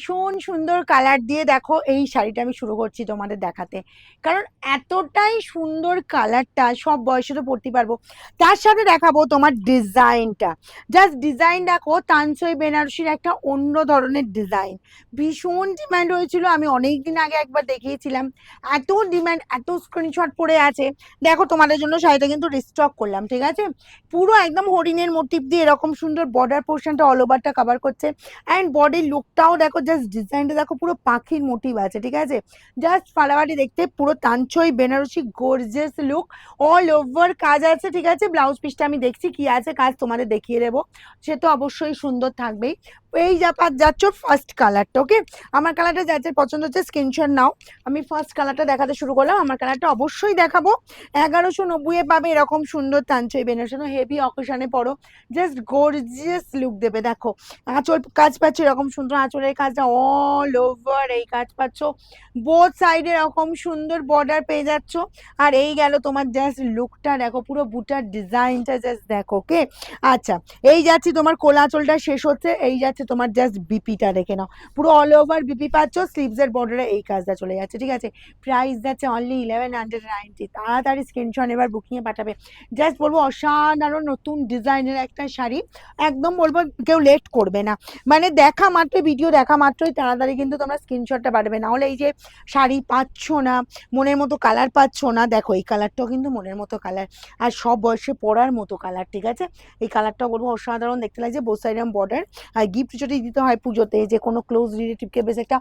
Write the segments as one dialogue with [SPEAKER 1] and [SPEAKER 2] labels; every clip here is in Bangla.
[SPEAKER 1] ভীষণ সুন্দর কালার দিয়ে দেখো এই শাড়িটা আমি শুরু করছি তোমাদের দেখাতে। কারণ এতটাই সুন্দর কালারটা সব বয়সে তো পরতে পারব। তার সাথে দেখাবো তোমার ডিজাইনটা। জাস্ট ডিজাইন দেখো, তানসই বেনারসির একটা অন্য ধরনের ডিজাইন ভীষণ ডিম্যান্ড হয়েছিল, আমি অনেক দিন আগে একবার দেখিয়েছিলাম। এত ডিম্যান্ড এত স্ক্রিনশট পড়ে আছে। দেখো তোমাদের জন্য শাড়িটা কিন্তু রিস্টক করলাম, ঠিক আছে? পুরো একদম হরিণের মোটিভ দিয়ে এরকম সুন্দর বর্ডার পোর্শনটা অল ওভারটা কভার করছে। অ্যান্ড বডির লুকটাও দেখো জাস্ট ডিজাইনটা দেখো পুরো পাখির মোটিভ আছে, ঠিক আছে? জাস্ট ফালাবাটি দেখতে পুরো তাঞ্চই Banarasi gorgeous look all over কাজ আছে, ঠিক আছে? ব্লাউজ পিসটা আমি দেখছি, কি আছে কাজ তোমাদের দেখিয়ে দেবো। সে তো অবশ্যই সুন্দর থাকবেই। এই যা যাচ্ছ ফার্স্ট কালারটা ওকে আমার কালারটা যাচ্ছে পছন্দ হচ্ছে স্ক্রিনশট নাও। আমি ফার্স্ট কালারটা দেখাতে শুরু করলাম, আমার কালারটা অবশ্যই দেখাবো। এগারোশো নব্বইয়ে পাবে এরকম সুন্দর তাঞ্চই বেনারসি হেভি অকেশনে পড়ো জাস্ট গর্জিয়াস লুক দেবে, দেখো। আঁচল, কাজ পাচ্ছ এরকম সুন্দর আঁচলের কাজটা অল ওভার এই কাজ পাচ্ছ। বোথ সাইডে এরকম সুন্দর বর্ডার পেয়ে যাচ্ছ। আর এই গেল তোমার জাস্ট লুকটা দেখো পুরো বুটার ডিজাইনটা জাস্ট দেখো ওকে আচ্ছা এই যাচ্ছি তোমার কোলা আঁচলটা শেষ হচ্ছে, এই যাচ্ছে তোমার জাস্ট বিপিটা দেখে নাও। পুরো অল ওভার বিপি পাচ্ছ স্লিভসের বর্ডারে এই কাজটা চলে যাচ্ছে, ঠিক আছে? প্রাইস যাচ্ছে অনলি ইলেভেন হান্ড্রেড নাইনটি তাড়াতাড়ি স্ক্রিনশট এবার বুকিংয়ে পাঠাবে। জাস্ট বলব অসাধারণ নতুন ডিজাইনের একটা শাড়ি। একদম বলব কেউ লেট করবে না। মানে দেখা মাত্র ভিডিও দেখা মাত্রই তাড়াতাড়ি কিন্তু তোমরা স্ক্রিনশটটা পাঠাবে। না হলে এই যে শাড়ি পাচ্ছ না, মনের মতো কালার পাচ্ছ না, দেখো এই কালারটাও কিন্তু মনের মতো কালার আর সব বয়সে পরার মতো কালার ঠিক আছে? এই কালারটাও বলব, অসাধারণ দেখতে লাগছে বোস সাইডাম বর্ডার আর গিফট যদি দিতে হয় পুজোতে, যে কোনো ক্লোজ রিলেটিভকে বেশ একটা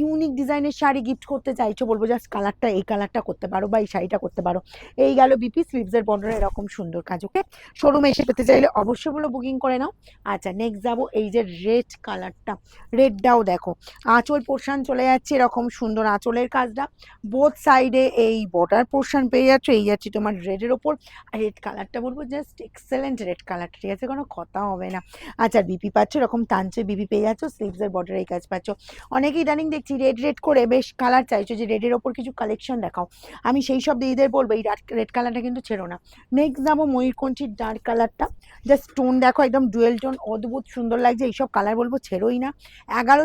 [SPEAKER 1] ইউনিক ডিজাইনের শাড়ি গিফট করতে চাইছো, বলব জাস্ট কালারটা এই কালারটা করতে পারো বা এই শাড়িটা করতে পারো। এই গেল বিপি স্লিভসের বর্ডার এরকম সুন্দর কাজ ওকে শোরুমে এসে পেতে চাইলে অবশ্যই বলো বুকিং করে নাও। আচ্ছা নেক্সট যাব এই যে রেড কালারটা রেডটাও দেখো, আঁচল পোর্শন চলে যাচ্ছে এরকম সুন্দর আঁচলের কাজটা। বোথ সাইডে এই বর্ডার পোর্শন পেয়ে যাচ্ছ, এই যাচ্ছে তোমার রেডের ওপর। আর রেড কালারটা বলব জাস্ট এক্সেলেন্ট রেড কালারটা ঠিক আছে? কোনো কথা হবে না। আচ্ছা বিপি পাচ্ছ, এরকম টানছে বিপি পেয়ে যাচ্ছ স্লিভসের বর্ডার এই কাজ পাচ্ছ। অনেকেই ইদানিং দেখছি রেড রেড করে বেশ কালার চাইছো যে রেডের ওপর কিছু কালেকশন দেখাও। আমি সেই সব দিদিদের বলব, এই রেড কালারটা কিন্তু ছেড়ো না। নেক্সট যাব ময়ূরকণ্ঠীর ডার্ক কালারটা জাস্ট টোন দেখো, একদম ডুয়েল টোন অদ্ভুত সুন্দর লাগছে, এইসব কালার বলব ছেড়োই না।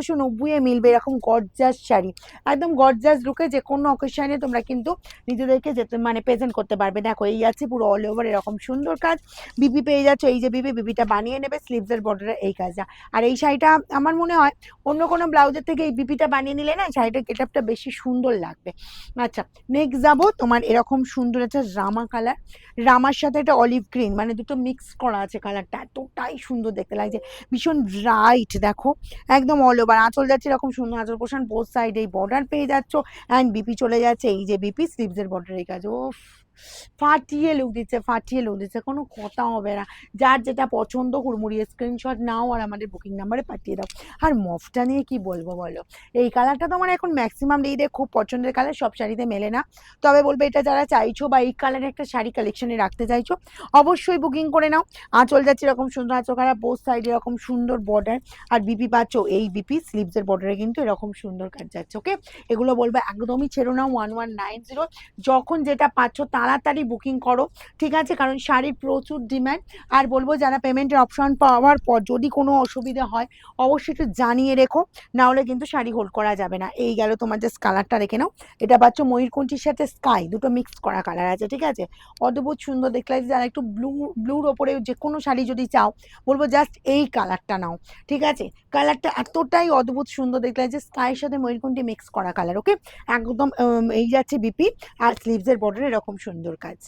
[SPEAKER 1] এগারোশো নব্বইয়ে মিলবে এরকম গর্জাস শাড়ি। একদম গর্জাস লুকে যে কোনো অকেশনে তোমরা কিন্তু নিজেদেরকে যেতে মানে প্রেজেন্ট করতে পারবে। দেখো, এই আছে পুরো অল ওভার এরকম সুন্দর কাজ। বিপি পেয়ে যাচ্ছে, এই যে বিপি বিপিটা বানিয়ে নেবে স্লিভসের বর্ডারে এই কাজটা। আর এই শাড়িটা আমার মনে হয় অন্য কোনো ব্লাউজের থেকে এই বিপিটা বানিয়ে নিলে না শাড়িটার গেটআপটা বেশি সুন্দর লাগবে। আচ্ছা নেক্সট যাব তোমার এরকম সুন্দর একটা রামা কালার রামার সাথে একটা অলিভ গ্রিন মানে দুটো মিক্স করা আছে কালারটা এতটাই সুন্দর দেখতে লাগছে। ভীষণ ব্রাইট দেখো। একদম অল ওভার আঁচল যাচ্ছে এরকম সুন্দর আঁচল পোষণ বোথ সাইড এই বর্ডার পেয়ে যাচ্ছ অ্যান্ড বিপি চলে যাচ্ছে, এই যে বিপি স্লিভসের বর্ডারের কাজ ও ফাটিয়ে লুক দিচ্ছে, ফাটিয়ে লুক দিচ্ছে, কোনো কথা হবে না। যার যেটা পছন্দ হুড়মুড়িয়ে স্ক্রিনশট নাও আর আমাদের বুকিং নাম্বারে পাঠিয়ে দাও। আর মফটা নিয়ে কি বলব বলো? এই কালারটা তো আমার এখন ম্যাক্সিমাম দিদিদের খুব পছন্দের কালার সব শাড়িতে মেলে না। তবে বলব এটা যারা চাইছো বা এই কালারের একটা শাড়ি কালেকশনে রাখতে চাইছো, অবশ্যই বুকিং করে নাও। আঁচল যাচ্ছে এরকম সুন্দর, আঁচল কালার বোস সাইড এরকম সুন্দর বর্ডার আর বিপি পাচ্ছ, এই বিপি স্লিভসের বর্ডারে কিন্তু এরকম সুন্দর কাজ যাচ্ছে ওকে এগুলো বলব একদমই ছেড়ো না ওয়ান ওয়ান নাইন জিরো যখন যেটা পাচ্ছ তাড়াতাড়ি বুকিং করো, ঠিক আছে? কারণ শাড়ির প্রচুর ডিম্যান্ড আর বলব যারা পেমেন্টের অপশন পাওয়ার পর যদি কোনো অসুবিধা হয়, অবশ্যই একটু জানিয়ে রেখো, না হলে কিন্তু শাড়ি হোল্ড করা যাবে না। এই গেল তোমার জাস্ট কালারটা রেখে নাও। এটা পাচ্ছ ময়ূরকণ্ঠীর সাথে স্কাই দুটো মিক্স করা কালার আছে, ঠিক আছে? অদ্ভুত সুন্দর দেখলে যারা একটু ব্লু ব্লুর ওপরে যে কোনো শাড়ি যদি চাও, বলব জাস্ট এই কালারটা নাও, ঠিক আছে? কালারটা এতটাই অদ্ভুত সুন্দর দেখলে যে স্কাইয়ের সাথে ময়ূরকণ্ঠী মিক্স করা কালার ওকে একদম এই যাচ্ছে বিপি আর স্লিভসের বর্ডার এরকম সুন্দর কাজ।